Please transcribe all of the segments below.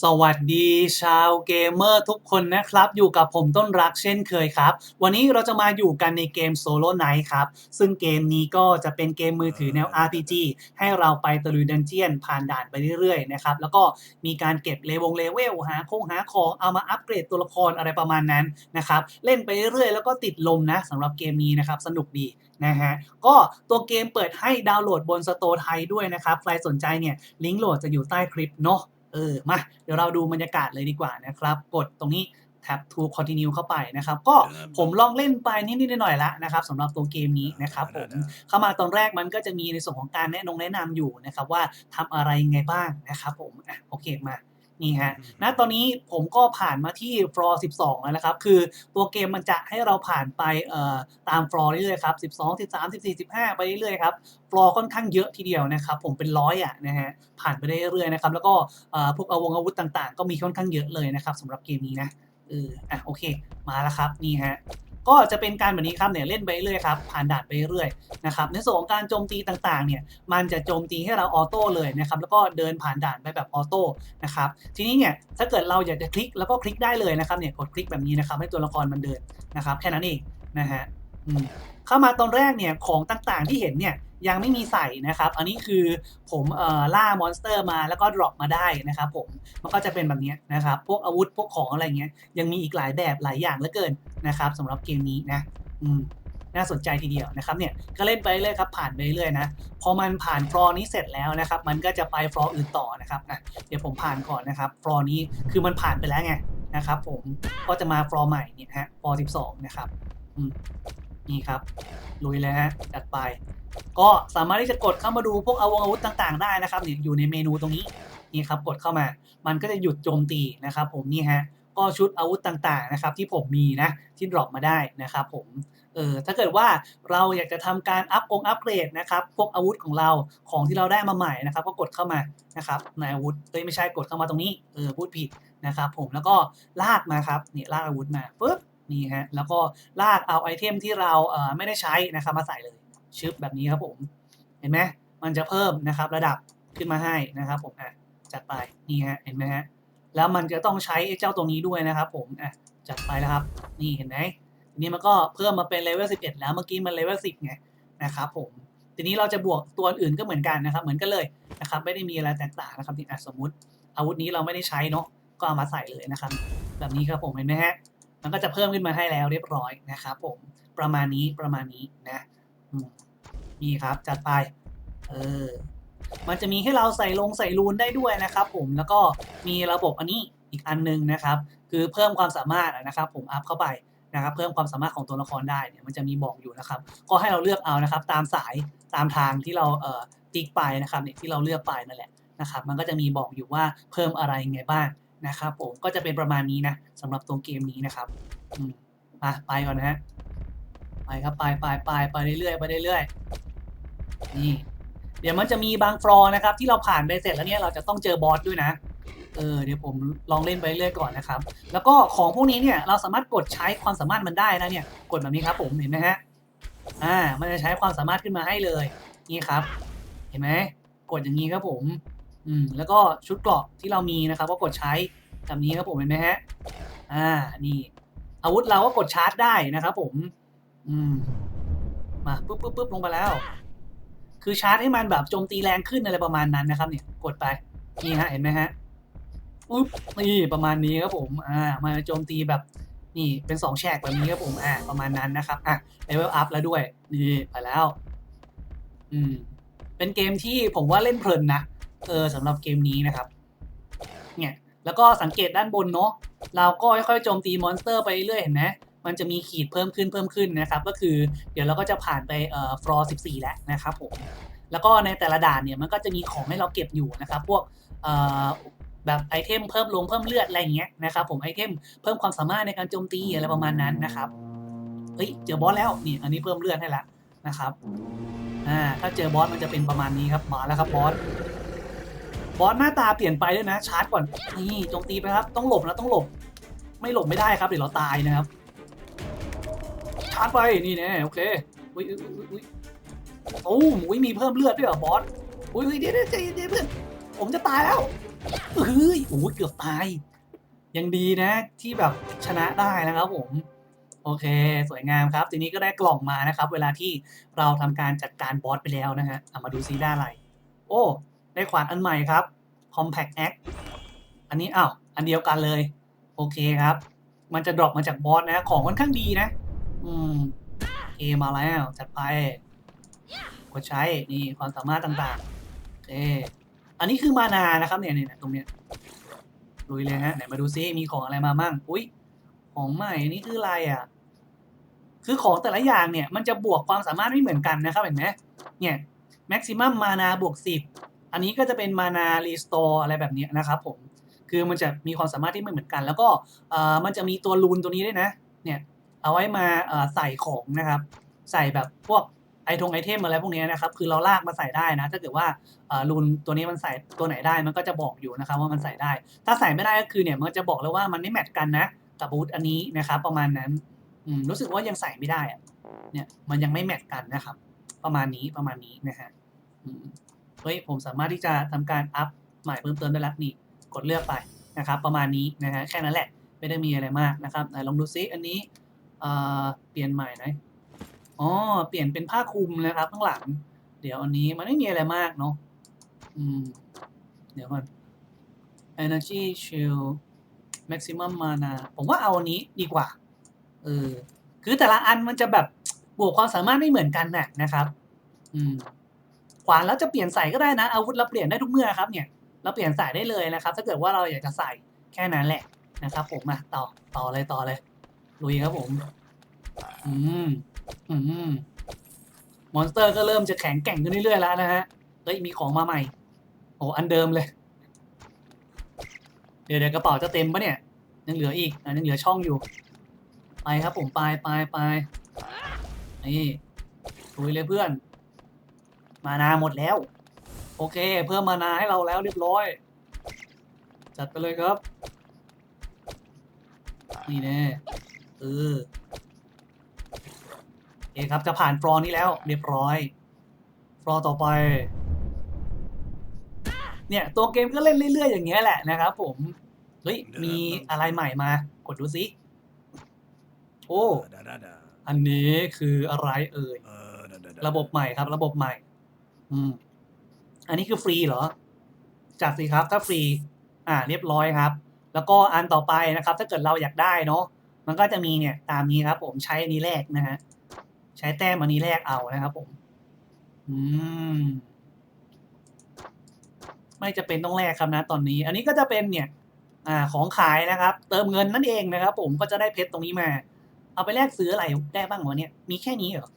สวัสดีชาวเกมเมอร์ทุกคนนะครับ อยู่กับผมต้นรักเช่นเคยครับ วันนี้เราจะมาอยู่กันในเกม Solo Night ครับ ซึ่งเกมนี้ก็จะเป็นเกมมือถือแนว RPG ให้เราไปตะลุยดันเจียนผ่านด่านไปเรื่อยๆนะครับ แล้วก็มีการเก็บเลวงเลเวลหาคงหาของเอามาอัปเกรดตัวละครอะไรประมาณนั้นนะครับ เล่นไปเรื่อยๆ แล้วก็ติดลมนะสำหรับเกมนี้นะครับสนุกดีนะฮะก็ตัวเกมเปิดให้ดาวน์โหลดบนสโตร์ไทยด้วยนะครับ ใครสนใจเนี่ยลิงก์โหลดจะอยู่ใต้คลิปเนาะ เออมาเดี๋ยวเราดูบรรยากาศเลยดีกว่านะครับ กดตรงนี้แท็บ to continue เข้าไปนะครับ ก็ผมลองเล่นไปนิดๆหน่อยๆแล้วนะครับสำหรับตัวเกมนี้นะครับผมเข้ามาตอนแรกมันก็จะมีในส่วนของการแนะนงแนะนำอยู่นะครับว่าทำอะไรยังไงบ้างนะครับผมอะโอเคมา นี่ฮะณตอนนี้ผมก็ผ่านมาที่ฟลอร์12 แล้วนะครับ คือตัวเกมมันจะให้เราผ่านไปเอ่อตามฟลอร์เรื่อยๆครับ 12 13 14 15 ไปเรื่อยๆครับฟลอร์ค่อนข้างเยอะทีเดียวนะครับ ผมเป็นร้อยอะนะฮะผ่านไปได้เรื่อยๆนะครับ แล้วก็เอ่อพวกอาวงอาวุธต่างๆ ก็มีค่อนข้างเยอะเลยนะครับสำหรับเกมนี้นะเอออะโอเค มาแล้วครับนี่ฮะ ก็จะเป็นการแบบนี้ครับเนี่ยเล่นไปเรื่อยครับผ่านด่านไปเรื่อยนะครับในส่วนของการโจมตีต่างๆเนี่ยมันจะโจมตีให้เราออโต้เลยนะครับแล้วก็เดินผ่านด่านไปแบบออโต้นะครับทีนี้เนี่ยถ้าเกิดเราอยากจะคลิกแล้วก็คลิกได้เลยนะครับเนี่ยกดคลิกแบบนี้นะครับให้ตัวละครมันเดินนะครับแค่นั้นเองนะฮะเข้ามาตอนแรกเนี่ยของต่างๆที่เห็นเนี่ย ยังไม่มีใส่นะครับ อันนี้คือผมเอ่อล่ามอนสเตอร์มาแล้วก็ดรอปมาได้นะครับผมมันก็จะเป็นแบบนี้นะครับ พวกอาวุธพวกของอะไรเงี้ยยังมีอีกหลายแบบหลายอย่างเหลือเกินนะครับสำหรับเกมนี้นะอืมน่าสนใจทีเดียวนะครับเนี่ยก็เล่นไปเรื่อยครับผ่านไปเรื่อยนะพอมันผ่านฟลอนี้เสร็จแล้วนะครับ มันก็จะไปฟลอร์อื่นต่อนะครับอะเดี๋ยวผมผ่านก่อนนะครับฟลอนี้คือมันผ่านไปแล้วไงนะครับผมก็จะมาฟลอใหม่เนี่ยฮะฟลอร์12นะครับอืม นี่ครับลุยเลยฮะจัดไป ก็สามารถที่จะกดเข้ามาดูพวกอาวงอาวุธต่างๆ ได้นะครับเนี่ยอยู่ในเมนูตรงนี้นี่ครับกดเข้ามา มันก็จะหยุดโจมตีนะครับ ผมนี่ฮะก็ชุดอาวุธต่างๆนะครับที่ผมมีนะที่ดรอปมาได้นะครับผมเออถ้าเกิดว่าเราอยากจะทำการอัพองอัปเกรดนะครับพวกอาวุธของเราของที่เราได้มาใหม่นะครับ ก็กดเข้ามานะครับในอาวุธเอ้ยไม่ใช่กดเข้ามาตรงนี้เออพูดผิดนะครับ ผมแล้วก็ลากมาครับเนี่ยลากอาวุธมาปุ๊บ นี่ฮะแล้วก็ลากเอาไอเทมที่เราเอ่อไม่ได้ใช้นะครับมาใส่เลยชึบแบบนี้ครับผม เห็นไหมมันจะเพิ่มนะครับระดับขึ้นมาให้นะครับผมอะจัดไปนี่ฮะเห็นไหมฮะแล้วมันจะต้องใช้ไอ้เจ้าตรงนี้ด้วยนะครับผมอะจัดไปแล้วครับนี่เห็นไหมทีนี้มันก็เพิ่มมาเป็นเลเวล11 แล้วเมื่อกี้มันเลเวล10ไงนะครับผมทีนี้เราจะบวกตัวอื่นก็เหมือนกันนะครับ เหมือนกันเลยนะครับไม่ได้มีอะไรแตกต่างนะครับที่อะสมมุติอาวุธนี้เราไม่ได้ใช้เนาะก็เอามาใส่เลยนะครับ แบบนี้ครับผมเห็นไหมฮะ มันก็จะเพิ่มขึ้นมาให้แล้วเรียบร้อยนะครับผมประมาณนี้ประมาณนี้นะมนี่ครับจัดไปเออมันจะมีให้เราใส่ลงใส่รูนได้ด้วยนะครับ ผมแล้วก็มีระบบอันนี้อีกอันนึงนะครับ คือเพิ่มความสามารถนะครับ ผมอัพเข้าไปนะครับ เพิ่มความสามารถของตัวละครได้เนี่ยมันจะมีบอกอยู่นะครับ ก็ให้เราเลือกเอานะครับ ตามสายตามทางที่เราเอ่อติ๊กไปนะครับเนี่ยที่เราเลือกไปนั่นแหละนะครับ มันก็จะมีบอกอยู่ว่าเพิ่มอะไรยังไงบ้าง นะครับผมก็จะเป็นประมาณนี้นะสำหรับตัวเกมนี้นะครับมาไปก่อนนะฮะไปครับไปไปไปไปเรื่อยๆไปเรื่อยๆนี่เดี๋ยวมันจะมีบางฟลอร์นะครับ ที่เราผ่านไปเสร็จแล้วเนี่ยเราจะต้องเจอบอสด้วยนะเออเดี๋ยวผมลองเล่นไปเรื่อยก่อนนะครับ แล้วก็ของพวกนี้เนี่ยเราสามารถกดใช้ความสามารถมันได้นะเนี่ยกดแบบนี้ครับผมเห็นไหมฮะอ่ามันจะใช้ความสามารถขึ้นมาให้เลย นี่ครับ เห็นไหมกดอย่างนี้ครับผม อืมแล้วก็ชุดเกราะที่เรามีนะครับ ก็กดใช้แบบนี้ครับผมเห็นไหมฮะ อ่า นี่ อาวุธเราก็กดชาร์จได้นะครับผม อืม มาปุ๊บปุ๊บปุ๊บลงไปแล้ว คือชาร์จให้มันแบบโจมตีแรงขึ้นอะไรประมาณนั้นนะครับ เนี่ย กดไป นี่ฮะ เห็นไหมฮะอุ๊บนี่ประมาณนี้ครับผม อ่า มาโจมตีแบบ นี่ เป็นสองแฉกแบบนี้ครับผม อ่า ประมาณนั้นนะครับ อะเลเวลอัพแล้วด้วย นี่ ไปแล้ว อืม เป็นเกมที่ผมว่าเล่นเพลินนะ เออสำหรับเกมนี้นะครับ เนี่ยแล้วก็สังเกตด้านบนเนาะเราก็ค่อยๆโจมตีมอนสเตอร์ไปเรื่อยเห็นไหมมันจะมีขีดเพิ่มขึ้นเพิ่มขึ้นนะครับ ก็คือเดี๋ยวเราก็จะผ่านไปเอ่อฟลอร์14 แล้วนะครับผมแล้วก็ในแต่ละด่านเนี่ยมันก็จะมีของให้เราเก็บอยู่นะครับ พวกเอ่อแบบไอเทมเพิ่มลงเพิ่มเลือดอะไรอย่างเงี้ยนะครับผมไอเทมเพิ่มความสามารถในการโจมตีอะไรประมาณนั้นนะครับเฮ้ยเจอบอสแล้วนี่อันนี้เพิ่มเลือดให้แล้วนะครับอ่าถ้าเจอบอสมันจะเป็นประมาณนี้ครับมาแล้วครับบอส บอสหน้าตาเปลี่ยนไปด้วยนะ ชาร์จก่อนนี่โจมตีไปครับ ต้องหลบนะต้องหลบ ไม่หลบไม่ได้ครับเดี๋ยวเราตายนะครับ ชาร์จไปนี่แน่โอเคอุ้ยอุ้ยอุ้ยอุ้ยโอ้อุ้ยมีเพิ่มเลือดด้วยเหรอบอสอุ้ยอุ้ยเดี๋ยวเดี๋ยวเย็นๆเพื่อนผมจะตายแล้วเอ้ยโอ้ยเกือบตาย ยังดีนะ ที่แบบชนะได้นะครับผมโอเค สวยงามครับ ทีนี้ก็ได้กล่องมานะครับ เวลาที่เราทำการจัดการบอสไปแล้วนะฮะเอามาดูซิได้อะไร โอ้ ได้ขวานอันใหม่ครับ Compact Axe อันนี้อ้าวอันเดียวกันเลย โอเคครับ มันจะดรอปมาจากบอสนะ ของค่อนข้างดีนะ อืมโอมาแล้ว จัดไปกดใช้นี่ความสามารถต่างๆโอเคอันนี้คือมานานะครับเนี่ยเนี่ยตรงเนี้ยลุยเลยฮะไหนมาดูซิมีของอะไรมามั่งอุ้ยของใหม่นี่คืออะไรอะ คือของแต่ละอย่างเนี่ย มันจะบวกความสามารถไม่เหมือนกันนะครับเห็นไหมเนี่ย maximum มานาบวกสิบ อันนี้ก็จะเป็นมานารีสโตร์อะไรแบบนี้นะครับผม คือมันจะมีความสามารถที่ไม่เหมือนกัน แล้วก็มันจะมีตัวรูนตัวนี้ด้วยนะ เนี่ย เอาไว้มาใส่ของนะครับ ใส่แบบพวกไอทงไอเทมอะไรพวกนี้นะครับ คือเราลากมาใส่ได้นะ ถ้าเกิดว่าเอ่อรูนตัวนี้มันใส่ตัวไหนได้มันก็จะบอกอยู่นะครับว่ามันใส่ได้ ถ้าใส่ไม่ได้ก็คือเนี่ยมันจะบอกเลยว่ามันไม่แมทกันนะกับบูธอันนี้นะครับ ประมาณนั้นรู้สึกว่ายังใส่ไม่ได้เนี่ย มันยังไม่แมทกันนะครับ ประมาณนี้ประมาณนี้นะฮะ เฮ้ยผมสามารถที่จะทำการอัพใหม่เพิ่มเติมได้แล้วนี่กดเลือกไปนะครับ ประมาณนี้นะฮะแค่นั้นแหละไม่ได้มีอะไรมากนะครับลองดูซิอันนี้เอ่อเปลี่ยนใหม่หน่อยอ๋อเปลี่ยนเป็นผ้าคลุมนะครับข้างหลัง เดี๋ยวอันนี้มันไม่มีอะไรมากเนาะอืมเดี๋ยวก่อน energy shield maximum mana ผมว่าเอาอันนี้ดีกว่าเออคือแต่ละอันมันจะแบบบวกความสามารถไม่เหมือนกันน่ะนะครับ อืม ขวานแล้วจะเปลี่ยนใส่ก็ได้นะ อาวุธเราเปลี่ยนได้ทุกเมื่อครับเนี่ยเราเปลี่ยนใส่ได้เลยนะครับ ถ้าเกิดว่าเราอยากจะใส่แค่นั้นแหละนะครับ ผมมาต่อต่อเลยต่อเลยลุยครับผม อืมอืมมอนสเตอร์ก็เริ่มจะแข็งแกร่งขึ้นเรื่อยๆแล้วนะฮะเฮ้ยมีของมาใหม่โอ้อันเดิมเลย เดี๋ยวเดี๋ยวกระเป๋าจะเต็มปะเนี่ยยังเหลืออีกอะยังเหลือช่องอยู่ ไปครับผมไปไปไปนี่ลุยเลยเพื่อน มานาหมดแล้ว โอเค เพิ่มมานาให้เราแล้วเรียบร้อย จัดไปเลยครับ นี่แน่เออโอเคครับจะผ่านฟลอร์นี้แล้ว เรียบร้อยฟลอร์ต่อไป เนี่ยตัวเกมก็เล่นเรื่อยๆอย่างเงี้ยแหละนะครับผม เฮ้ย มีอะไรใหม่มา กดดูสิ โอ้ อันนี้คืออะไรเอ่ย ระบบใหม่ครับ ระบบใหม่ อืม อันนี้คือฟรีเหรอ จัดสิครับ ถ้าฟรี อ่า เรียบร้อยครับ แล้วก็อันต่อไปนะครับ ถ้าเกิดเราอยากได้เนาะมันก็จะมีเนี่ย ตามนี้ครับ ผมใช้อันนี้แรกนะฮะใช้แต้มอันนี้แรกเอานะครับผม อืม ไม่จะเป็นต้องแลกครับนะตอนนี้ อันนี้ก็จะเป็นเนี่ย อ่า ของขายนะครับ เติมเงินนั่นเองนะครับ ผมก็จะได้เพชรตรงนี้มา เอาไปแลกซื้ออะไรได้บ้างวะเนี่ย มีแค่นี้เหรอ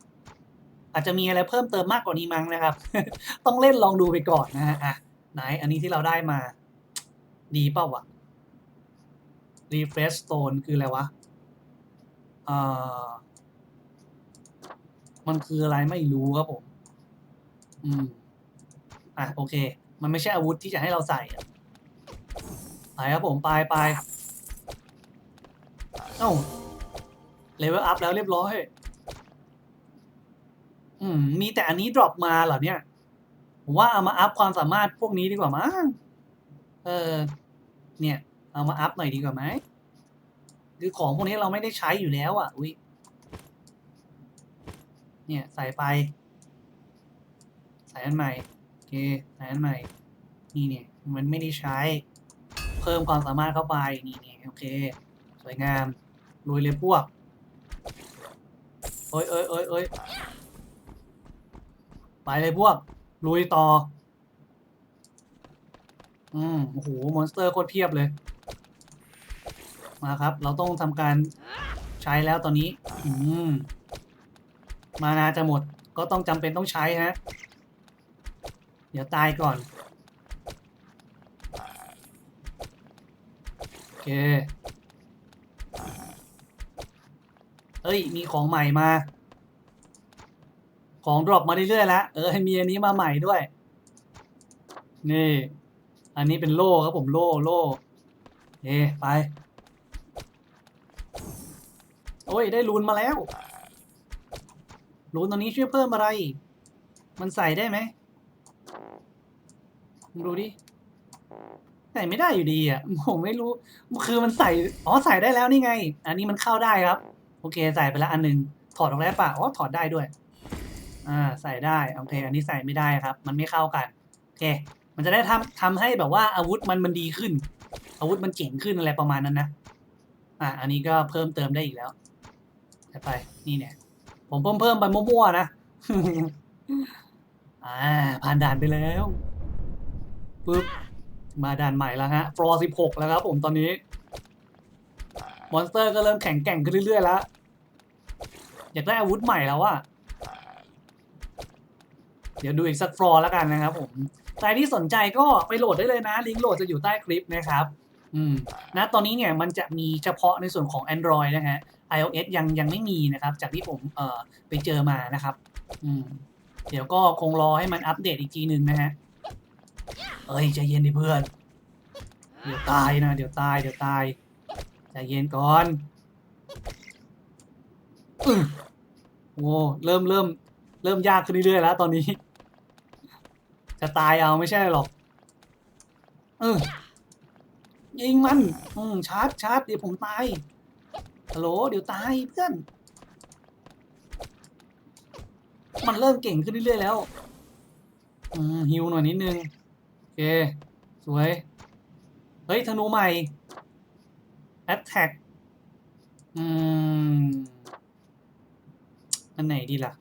อาจจะมีอะไรเพิ่มเติมมากกว่านี้มั้งนะครับ ต้องเล่นลองดูไปก่อนนะฮะอะไหนอันนี้ที่เราได้มา ดีเปล่าวะ refresh stone คืออะไรวะเอ่อมันคืออะไรไม่รู้ครับผม อืม อะโอเค มันไม่ใช่อาวุธที่จะให้เราใส่ไปครับผมไปไปเอ้าเลเวลอัพแล้วเรียบร้อย มีแต่อันนี้ดรอปมาเหรอเนี่ยผมว่าเอามาอัพความสามารถพวกนี้ดีกว่ามั้งเออ เนี่ย เอามาอัพหน่อยดีกว่าไหมคือของพวกนี้เราไม่ได้ใช้อยู่แล้วอะ อุ้ยเนี่ยใส่ไป ใส่อันใหม่โอเคใส่อันใหม่ นี่เนี่ย มันไม่ได้ใช้ เพิ่มความสามารถเข้าไป นี่เนี่ยโอเค สวยงามลุยเลยพวก เอ้ยเอ้ยเอ้ยเอ้ย ไปเลยพวก ลุยต่อ อืมโอ้โห มอนสเตอร์โคตรเพียบเลย มาครับ เราต้องทำการใช้แล้วตอนนี้ อืม มานาจะหมด ก็ต้องจำเป็นต้องใช้ฮะ เดี๋ยวตายก่อน โอเค เอ้ย มีของใหม่มา ของดรอปมาเรื่อยๆแล้วเออมีอันนี้มาใหม่ด้วย นี่ อันนี้เป็นโล่ครับผมโล่โล่เอะไป โอ้ย ได้รูนมาแล้วรูนตรงนี้ช่วยเพิ่มอะไร มันใส่ได้ไหมดูดิใส่ไม่ได้อยู่ดีอะผมไม่รู้ คือมันใส่อ๋อใส่ได้แล้วนี่ไง อันนี้มันเข้าได้ครับ โอเคใส่ไปแล้วอันหนึ่งถอดออกได้ปะอ๋อถอดได้ด้วย อ่าใส่ได้โอเค อันนี้ใส่ไม่ได้ครับ มันไม่เข้ากันโอเค มันจะได้ทำทำให้แบบว่าอาวุธมันมันดีขึ้น อาวุธมันเจ๋งขึ้นอะไรประมาณนั้นนะอ่าอันนี้ก็เพิ่มเติมได้อีกแล้วใส่ไปนี่เนี่ย ผมเพิ่มเพิ่มไปมั่วๆนะอ่าผ่านด่านไปแล้วปึ๊บมาด่านใหม่แล้วฮะฟลอร์16แล้วครับผมตอนนี้ มอนสเตอร์ก็เริ่มแข็งแกร่งขึ้นเรื่อยๆแล้ว อยากได้อาวุธใหม่แล้วอะ เดี๋ยวดูอีกสักฟลอร์แล้วกันนะครับผมใครที่สนใจก็ไปโหลดได้เลยนะ ลิงก์โหลดจะอยู่ใต้คลิปนะครับอืมนะตอนนี้เนี่ยมันจะมีเฉพาะในส่วนของ Android นะฮะ iOS ยังยังไม่มีนะครับ จากที่ผมเอ่อไปเจอมานะครับอืมเดี๋ยวก็คงรอให้มันอัปเดตอีกทีหนึ่งนะฮะเอ้ยใจเย็นดิเพื่อน เดี๋ยวตายนะ เดี๋ยวตายเดี๋ยวตายใจเย็นก่อนอโอ้เริ่มเริ่มเริ่มยากขึ้นเรื่อยๆแล้วตอนนี้ จะตายเอาไม่ใช่หรอก เออ ยิงมัน อืมชาร์จชาร์จเดี๋ยวผมตายฮัลโหลเดี๋ยวตายเพื่อน มันเริ่มเก่งขึ้นเรื่อยๆแล้ว อืมฮิวหน่อยนิดนึง โอเค สวย เฮ้ยธนูใหม่ Attack อืม อันไหนดีล่ะ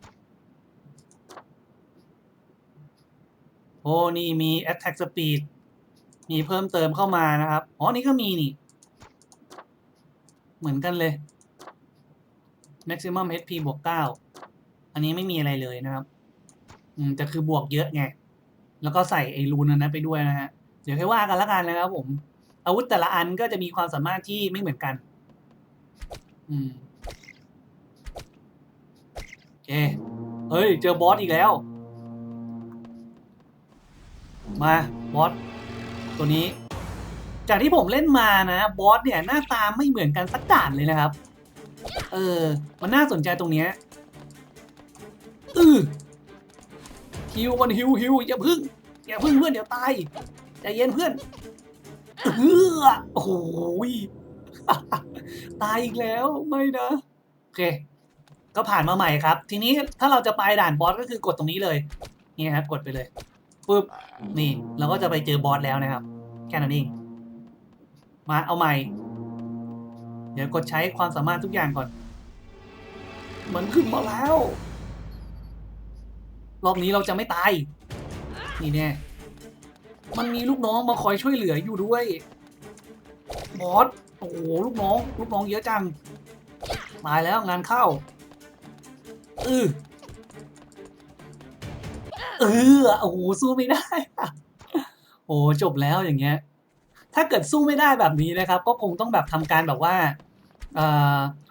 โอ้นี่มี Attack Speed มีเพิ่มเติมเข้ามานะครับ อ๋อ นี่ก็มีนี่ เหมือนกันเลย Maximum HP บวกเก้าอันนี้ไม่มีอะไรเลยนะครับอืมแต่คือบวกเยอะไง แล้วก็ใส่ไอ้รูนนั้นไปด้วยนะฮะ เดี๋ยวค่อยว่ากันละกันนะครับผม อาวุธแต่ละอันก็จะมีความสามารถที่ไม่เหมือนกัน อืมโอเค เฮ้ย เจอบอสอีกแล้ว มาบอสตัวนี้ จากที่ผมเล่นมานะบอสเนี่ยหน้าตาไม่เหมือนกันสักด่านเลยนะครับ เออ มันน่าสนใจตรงเนี้ยอือฮิวก่อนฮิวฮิวอย่าพึ่งอย่าพึ่งเพื่อนเดี๋ยวตายใจเย็นเพื่อนเออโอ้โหตายอีกแล้วไม่นะโอเค ก็ผ่านมาใหม่ครับ ทีนี้ถ้าเราจะไปด่านบอสก็คือกดตรงนี้เลยนี่ครับกดไปเลย ปุ๊บนี่ เราก็จะไปเจอบอสแล้วนะครับ แค่นั้นเองมาเอาใหม่ เดี๋ยวกดใช้ความสามารถทุกอย่างก่อน มันขึ้นมาแล้ว รอบนี้เราจะไม่ตาย นี่แน่มันมีลูกน้องมาคอยช่วยเหลืออยู่ด้วย บอส โอ้โห ลูกน้อง ลูกน้องเยอะจัง ตายแล้วงานเข้า อือ เออโอ้โหสู้ไม่ได้โอ้จบแล้วอย่างเงี้ย ถ้าเกิดสู้ไม่ได้แบบนี้นะครับ ก็คงต้องแบบทำการแบบว่า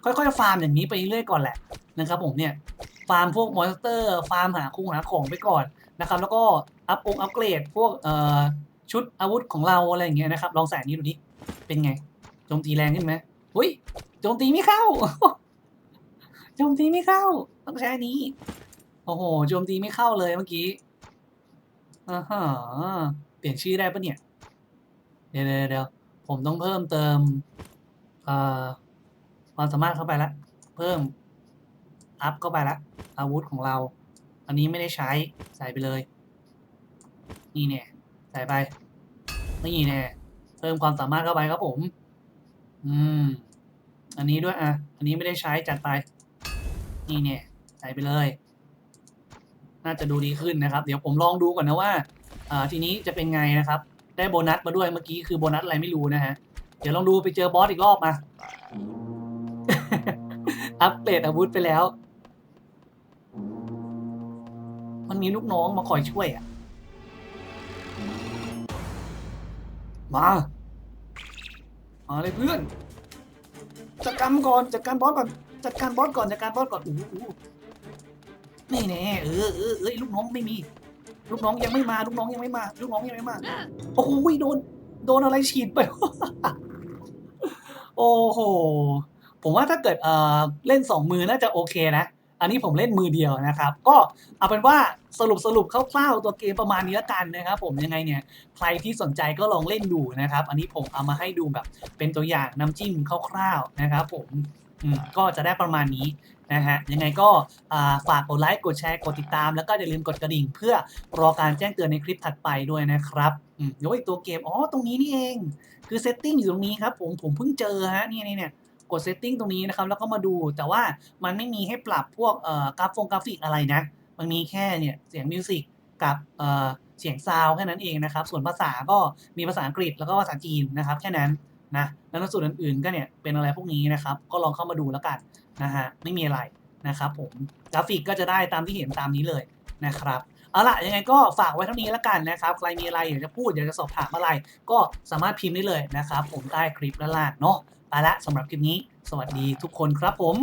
ค่อยๆฟาร์มอย่างนี้ไปเรื่อยๆก่อนแหละนะครับ ผมเนี่ยฟาร์มพวกมอนสเตอร์ ฟาร์มหาคงหาของไปก่อนนะครับ แล้วก็อัพองอัพเกรดพวกชุดอาวุธของเราอะไรอย่างเงี้ยนะครับ ลองใส่นี้ดูดิเป็นไงโจมตีแรงขึ้นไหมหุ้ยโจมตีไม่เข้าโจมตีไม่เข้า ต้องใช้นี้โอ้โหโจมตีไม่เข้าเลยเมื่อกี้ อ่าฮะเปลี่ยนชื่อได้ปะเนี่ย เดี๋ยวเดี๋ยวเดี๋ยวผมต้องเพิ่มเติมเอ่อความสามารถเข้าไปละ เพิ่ม อัพเข้าไปละ อาวุธของเรา อันนี้ไม่ได้ใช้ใส่ไปเลย นี่เนี่ยใส่ไป นี่เนี่ยเพิ่มความสามารถเข้าไปครับผม อืม อันนี้ด้วยอะ อันนี้ไม่ได้ใช้จัดไป นี่เนี่ยใส่ไปเลย น่าจะดูดีขึ้นนะครับ เดี๋ยวผมลองดูก่อนนะว่าทีนี้จะเป็นไงนะครับ ได้โบนัสมาด้วยเมื่อกี้คือโบนัสอะไรไม่รู้นะฮะ เดี๋ยวลองดูไปเจอบอสอีกรอบมา อัปเกรดอาวุธไปแล้ว มันมีลูกน้องมาคอยช่วยอะ มามาเลยเพื่อน จัดการก่อน จัดการบอสก่อน จัดการบอสก่อน จัดการบอสก่อนอู้ นี่แน่เออเออเออลูกน้องไม่มี ลูกน้องยังไม่มาลูกน้องยังไม่มาลูกน้องยังไม่มาโอ้โหโดนโดนอะไรฉีดไป โอ้โหผมว่าถ้าเกิดเอ่อเล่นสองมือน่าจะโอเคนะ อันนี้ผมเล่นมือเดียวนะครับ ก็เอาเป็นว่าสรุปสรุปคร่าวๆตัวเกมประมาณนี้ละกันนะครับ ผมยังไงเนี่ยใครที่สนใจก็ลองเล่นดูนะครับ อันนี้ผมเอามาให้ดูแบบเป็นตัวอย่างน้ำจิ้มคร่าวๆนะครับ ผมก็จะได้ประมาณนี้ นะฮะยังไงก็ฝากกดไลค์กดแชร์กดติดตาม แล้วก็อย่าลืมกดกระดิ่ง เพื่อรอการแจ้งเตือนในคลิปถัดไปด้วยนะครับอืมเดี๋ยวอีกตัวเกมอ๋อตรงนี้นี่เอง คือเซตติ้งอยู่ตรงนี้ครับผมผมเพิ่งเจอฮะนี่นี่เนี่ยกดเซตติ้งตรงนี้นะครับแล้วก็มาดูแต่ว่ามันไม่มีให้ปรับพวกกราฟงกราฟิกอะไรนะ มันมีแค่เนี่ยเสียงมิวสิกกับเสียงซาวแค่นั้นเองนะครับ ส่วนภาษาก็มีภาษาอังกฤษแล้วก็ภาษาจีนนะครับแค่นั้น นะแล้วในส่วนอื่นๆก็เนี่ยเป็นอะไรพวกนี้นะครับ ก็ลองเข้ามาดูแล้วกันนะฮะไม่มีอะไรนะครับผมกราฟิกก็จะได้ตามที่เห็นตามนี้เลยนะครับเอาล่ะยังไงก็ฝากไว้เท่านี้แล้วกันนะครับใครมีอะไรอยากจะพูดอยากจะสอบถามอะไร ก็สามารถพิมพ์ได้เลยนะครับ ผมใต้คลิปด้านล่างเนาะไปละสำหรับคลิปนี้ สวัสดีทุกคนครับผม